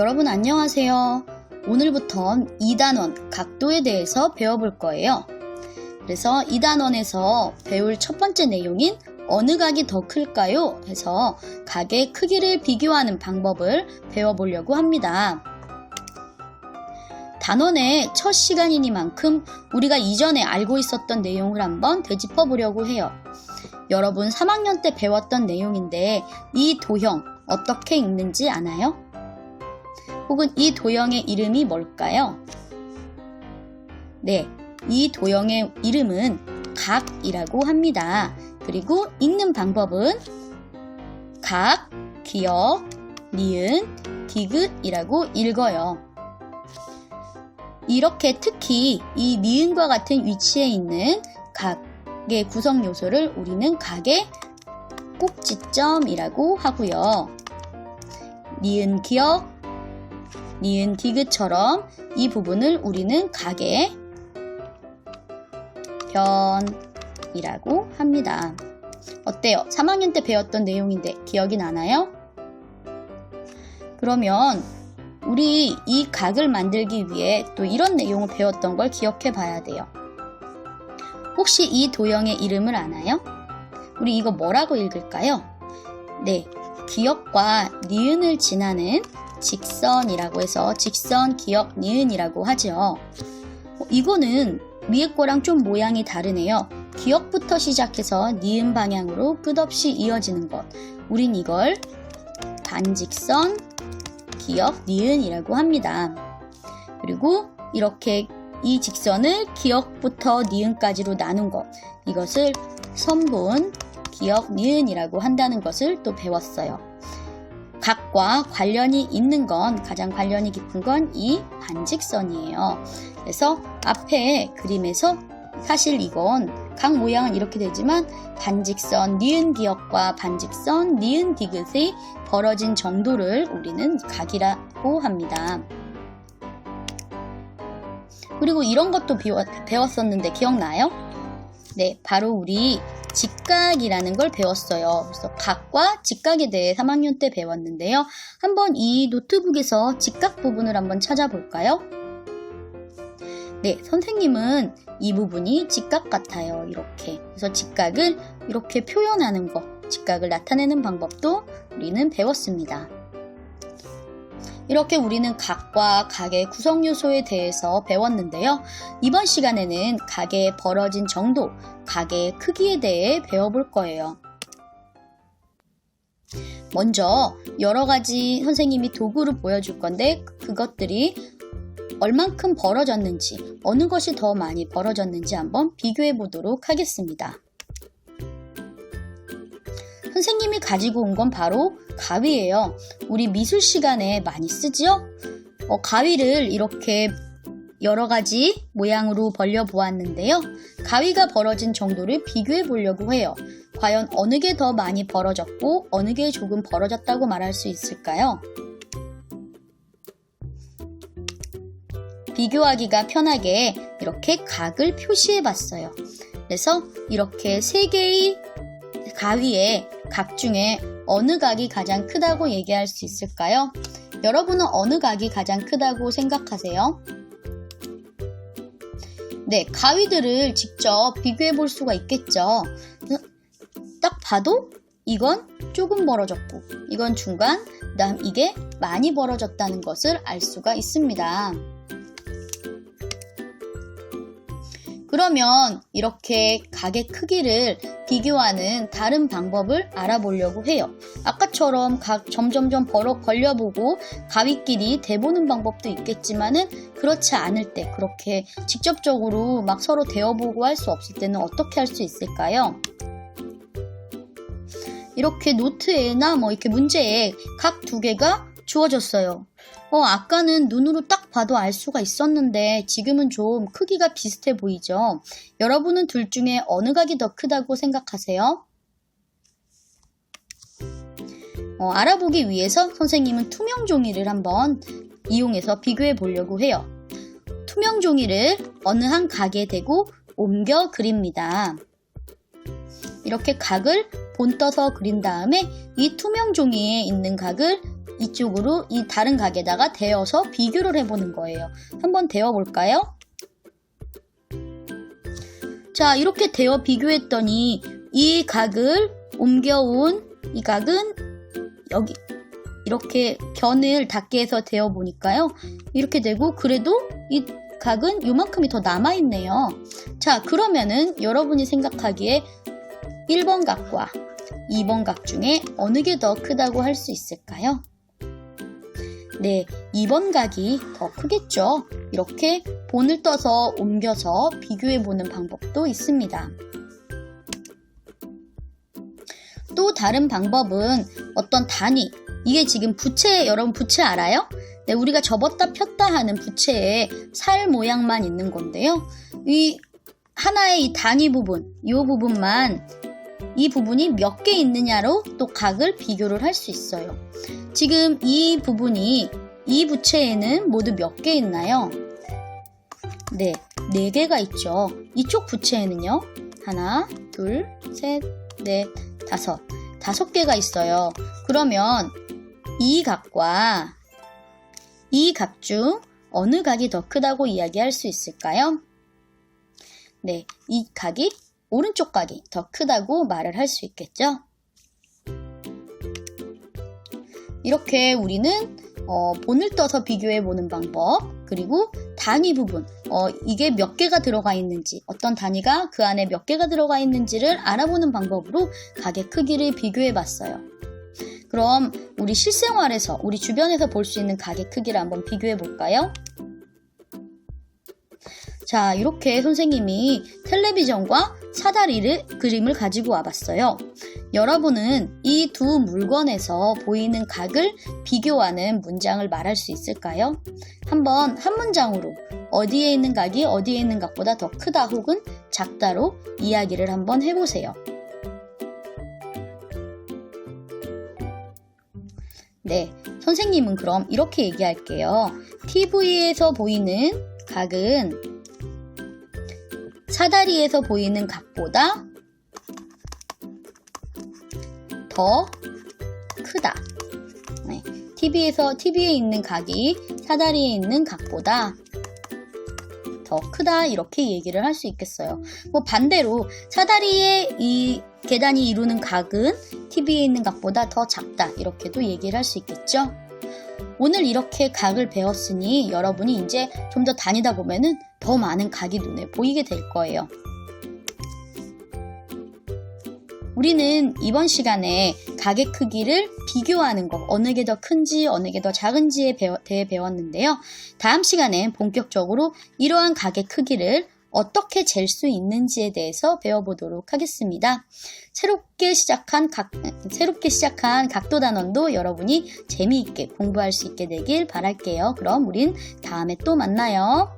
여러분 안녕하세요. 오늘부턴 2단원 각도에 대해서 배워볼 거예요. 그래서 2단원에서 배울 첫 번째 내용인 어느 각이 더 클까요? 해서 각의 크기를 비교하는 방법을 배워보려고 합니다. 단원의 첫 시간이니만큼 우리가 이전에 알고 있었던 내용을 한번 되짚어 보려고 해요. 여러분 3학년 때 배웠던 내용인데 이 도형 어떻게 읽는지 아나요? 혹은 이 도형의 이름이 뭘까요? 네, 이 도형의 이름은 각이라고 합니다. 그리고 읽는 방법은 각, 기역, 니은, 디귿이라고 읽어요. 이렇게 특히 이 니은과 같은 위치에 있는 각의 구성 요소를 우리는 각의 꼭지점이라고 하고요. 니은 기역, 니은 디귿처럼 이 부분을 우리는 각의 변이라고 합니다. 어때요? 3학년 때 배웠던 내용인데 기억이 나나요? 그러면 우리 이 각을 만들기 위해 또 이런 내용을 배웠던 걸 기억해 봐야 돼요. 혹시 이 도형의 이름을 아나요? 우리 이거 뭐라고 읽을까요? 네, 기역과 니은을 지나는 직선이라고 해서 직선, 기역, 니은이라고 하죠. 어, 이거는 위에 거랑 좀 모양이 다르네요. 기역부터 시작해서 니은 방향으로 끝없이 이어지는 것. 우린 이걸 반직선, 기역, 니은이라고 합니다. 그리고 이렇게 이 직선을 기역부터 니은까지로 나눈 것. 이것을 선분, 기역, 니은이라고 한다는 것을 또 배웠어요. 각과 관련이 있는 건 가장 관련이 깊은 건 이 반직선이에요. 그래서 앞에 그림에서 사실 이건 각 모양은 이렇게 되지만 반직선 니은 기역과 반직선 니은 디귿이 벌어진 정도를 우리는 각이라고 합니다. 그리고 이런 것도 배웠었는데 기억나요? 네, 바로 우리 직각이라는 걸 배웠어요. 그래서 각과 직각에 대해 3학년 때 배웠는데요. 한번 이 노트북에서 직각 부분을 한번 찾아볼까요? 네, 선생님은 이 부분이 직각 같아요. 이렇게. 그래서 직각을 이렇게 표현하는 거, 직각을 나타내는 방법도 우리는 배웠습니다. 이렇게 우리는 각과 각의 구성 요소에 대해서 배웠는데요. 이번 시간에는 각의 벌어진 정도, 각의 크기에 대해 배워볼 거예요. 먼저 여러 가지 선생님이 도구를 보여줄 건데 그것들이 얼만큼 벌어졌는지, 어느 것이 더 많이 벌어졌는지 한번 비교해 보도록 하겠습니다. 선생님이 가지고 온 건 바로 가위예요. 우리 미술 시간에 많이 쓰지요? 어, 가위를 이렇게 여러 가지 모양으로 벌려 보았는데요. 가위가 벌어진 정도를 비교해 보려고 해요. 과연 어느 게 더 많이 벌어졌고 어느 게 조금 벌어졌다고 말할 수 있을까요? 비교하기가 편하게 이렇게 각을 표시해 봤어요. 그래서 이렇게 세 개의 가위에 각 중에 어느 각이 가장 크다고 얘기할 수 있을까요? 여러분은 어느 각이 가장 크다고 생각하세요? 네, 가위들을 직접 비교해 볼 수가 있겠죠. 딱 봐도 이건 조금 벌어졌고, 이건 중간, 그 다음 이게 많이 벌어졌다는 것을 알 수가 있습니다. 그러면 이렇게 각의 크기를 비교하는 다른 방법을 알아보려고 해요. 아까처럼 각 점점점 벌어 걸려보고 가위끼리 대보는 방법도 있겠지만은 그렇지 않을 때 그렇게 직접적으로 막 서로 대어보고 할 수 없을 때는 어떻게 할 수 있을까요? 이렇게 노트에나 뭐 이렇게 문제에 각 두 개가 주어졌어요. 어, 아까는 눈으로 딱 봐도 알 수가 있었는데 지금은 좀 크기가 비슷해 보이죠? 여러분은 둘 중에 어느 각이 더 크다고 생각하세요? 어, 알아보기 위해서 선생님은 투명 종이를 한번 이용해서 비교해 보려고 해요. 투명 종이를 어느 한 각에 대고 옮겨 그립니다. 이렇게 각을 본떠서 그린 다음에 이 투명 종이에 있는 각을 이쪽으로 이 다른 각에다가 대어서 비교를 해보는 거예요. 한번 대어 볼까요? 자, 이렇게 대어 비교했더니 이 각을 옮겨온 이 각은 여기 이렇게 견을 닿게 해서 대어 보니까요. 이렇게 되고 그래도 이 각은 요만큼이 더 남아있네요. 자, 그러면은 여러분이 생각하기에 1번 각과 2번 각 중에 어느 게 더 크다고 할 수 있을까요? 네, 2번 각이 더 크겠죠. 이렇게 본을 떠서 옮겨서 비교해 보는 방법도 있습니다. 또 다른 방법은 어떤 단위, 이게 지금 부채, 여러분 부채 알아요? 네, 우리가 접었다 폈다 하는 부채에 살 모양만 있는 건데요. 이 하나의 이 단위 부분, 이 부분만 이 부분이 몇 개 있느냐로 또 각을 비교를 할 수 있어요. 지금 이 부분이 이 부채에는 모두 몇 개 있나요? 네, 네 개가 있죠. 이쪽 부채에는요. 하나, 둘, 셋, 넷, 다섯. 다섯 개가 있어요. 그러면 이 각과 이 각 중 어느 각이 더 크다고 이야기할 수 있을까요? 네, 이 각이 오른쪽 각이 더 크다고 말을 할 수 있겠죠? 이렇게 우리는 어, 본을 떠서 비교해 보는 방법, 그리고 단위 부분, 어, 이게 몇 개가 들어가 있는지, 어떤 단위가 그 안에 몇 개가 들어가 있는지를 알아보는 방법으로 각의 크기를 비교해 봤어요. 그럼 우리 실생활에서, 우리 주변에서 볼 수 있는 각의 크기를 한번 비교해 볼까요? 자, 이렇게 선생님이 텔레비전과 사다리를 그림을 가지고 와봤어요. 여러분은 이 두 물건에서 보이는 각을 비교하는 문장을 말할 수 있을까요? 한번 한 문장으로 어디에 있는 각이 어디에 있는 각보다 더 크다 혹은 작다로 이야기를 한번 해보세요. 네, 선생님은 그럼 이렇게 얘기할게요. TV에서 보이는 각은 사다리에서 보이는 각보다 더 크다. 네, TV에서 TV에 있는 각이 사다리에 있는 각보다 더 크다 이렇게 얘기를 할 수 있겠어요. 뭐 반대로 사다리에 이 계단이 이루는 각은 TV에 있는 각보다 더 작다 이렇게도 얘기를 할 수 있겠죠. 오늘 이렇게 각을 배웠으니 여러분이 이제 좀 더 다니다 보면은 더 많은 각이 눈에 보이게 될 거예요. 우리는 이번 시간에 각의 크기를 비교하는 것, 어느 게 더 큰지, 어느 게 더 작은지에 대해 배웠는데요. 다음 시간엔 본격적으로 이러한 각의 크기를 어떻게 잴 수 있는지에 대해서 배워보도록 하겠습니다. 새롭게 시작한 각, 새롭게 시작한 각도 단원도 여러분이 재미있게 공부할 수 있게 되길 바랄게요. 그럼 우린 다음에 또 만나요.